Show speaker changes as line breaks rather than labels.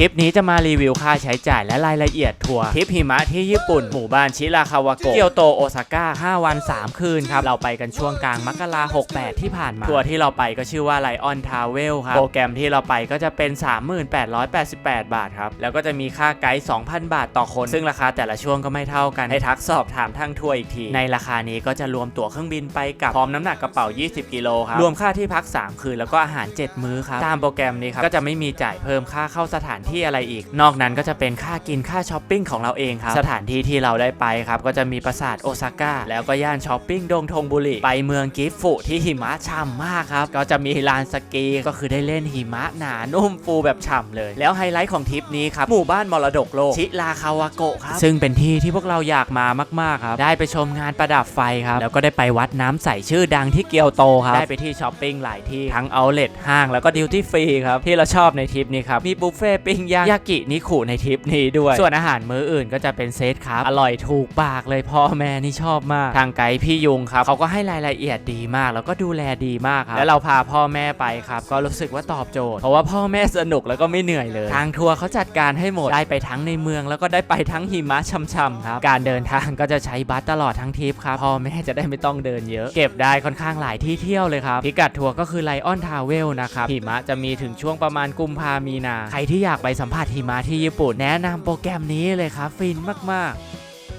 คลิปนี้จะมารีวิวค่าใช้จ่ายและรายละเอียดทัวร์ทริปหิมะที่ญี่ปุ่น หมู่บ้านชิราคาวาโกะเกียวโตโอซาก้า 5 วัน 3 คืนครับ เราไปกันช่วงกลางมกรา68ที่ผ่านมา ทัวร์ที่เราไปก็ชื่อว่าไลออนทาวเวลครับ โปรแกรมที่เราไปก็จะเป็น 3888 บาทครับ แล้วก็จะมีค่าไกด์ 2,000 บาทต่อคน ซึ่งราคาแต่ละช่วงก็ไม่เท่ากัน ให้ทักสอบถามทางทัวร์อีกที ในราคานี้ก็จะรวมตั๋วเครื่องบินไปกับพร้อมน้ำหนักกระเป๋า 20 กิโลครับรวมค่าที่พัก 3 คืนแล้วก็อาหาร 7 มื้อครับตามโปรแกรมนี้ครับก็จะไม่มีจ่ายเพิ่มค่าเข้าสถานที่อะไรอีก นอกนั้นก็จะเป็นค่ากินค่าช้อปปิ้งของเราเองครับ สถานที่ที่เราได้ไปครับก็จะมีปราสาทโอซาก้าแล้วก็ย่านช้อปปิ้งดงทงบุรีไปเมืองกิฟฟุที่หิมะฉ่ำมากครับ ก็จะมีลานสกีก็คือได้เล่นหิมะหนานุ่มฟูแบบฉ่ำเลย แล้วไฮไลท์ของทริปนี้ครับหมู่บ้านมรดกโลกชิราคาวาโกะครับซึ่งเป็นที่ที่พวกเราอยากมามากๆครับได้ไปชมงานประดับไฟครับแล้วก็ได้ไปวัดน้ำใสชื่อดังที่เกียวโตครับได้ไปที่ช้อปปิ้งหลายที่ทั้งเอาเล t ห้างแล้วก็ดิวตี้ฟรีครับที่เราชอบในทริปนี้ครับมีบุฟเฟ่ปิ้งย่างยากินิคุในทริปนี้ด้วย ส่วนอาหารมื้ออื่นก็จะเป็นเซตครับ อร่อยถูกปากเลยพ่อแม่นี่ชอบมาก ทางไกด์พี่ยุงครับเขาก็ให้รายละเอียดดีมาก แล้วก็ดูแลดีมากครับแล้วเราพาพ่อแม่ไปครับ ก็รู้สึกว่าตอบโจทย์เพราะว่าพ่อแม่สนุกแล้วก็ไม่เหนื่อยเลย ทางทัวร์เขาจัดการให้หมดได้ไปทั้งในเมือง แล้วก็ได้ไปทั้งหิมะช่ำๆครับการเดินทางก็จะใช้บัสตลอดทั้งทริปครับพ่อแม่จะได้ไม่ต้องเดินเยอะเก็บได้ค่อนข้างหลายที่เที่ยวเลยครับพิกัดทัวร์ก็คือไลออนทาวเวลนะครับหิมะจะมีถึงช่วงประมาณกุมภามีนาใครที่อยากไปสัมผัสหิมะที่ญี่ปุ่น แนะนำโปรแกรมนี้เลยครับ ฟินมากๆ